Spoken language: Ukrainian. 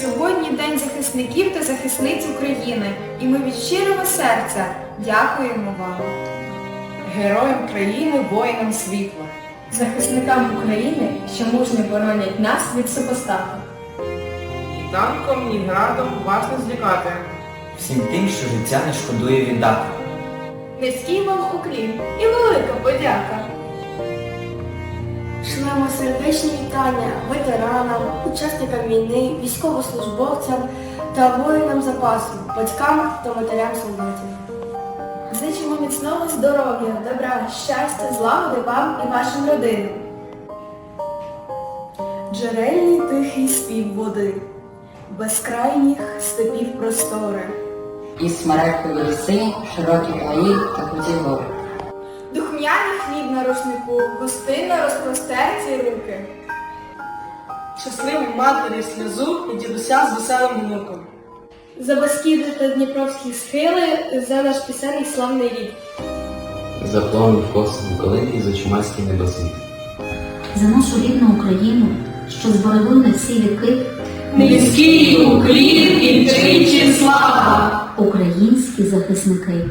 Сьогодні День захисників та захисниць України, і ми від щирого серця дякуємо вам. Героям країни, воїнам світла. захисникам України, що мужньо боронять нас від супостата. Ні танком, ні градом вас не злякати. всім тим, що життя не шкодує віддати. Низький вам уклін і велика подяка. Сердечні вітання ветеранам, учасникам війни, військовослужбовцям та воїнам запасу, батькам та матерям солдатів. Зичимо міцного здоров'я, добра, щастя, злагоди вам і вашим родинам. Джерельний тихий спів води, безкрайніх степів простори. І смерехові ліси, широкі гаї та круті рушнику, гостинно розпростерті руки. Щасливу матері сльозу і дідуся з веселим внуком. За Баскіди та Дніпровські схили, за наш пісенний славний рід. За плавні косом калини і за чумацький небосвіт. за нашу рідну Україну, що зберегли на всі віки Низький уклін і тричі слава! українські захисники.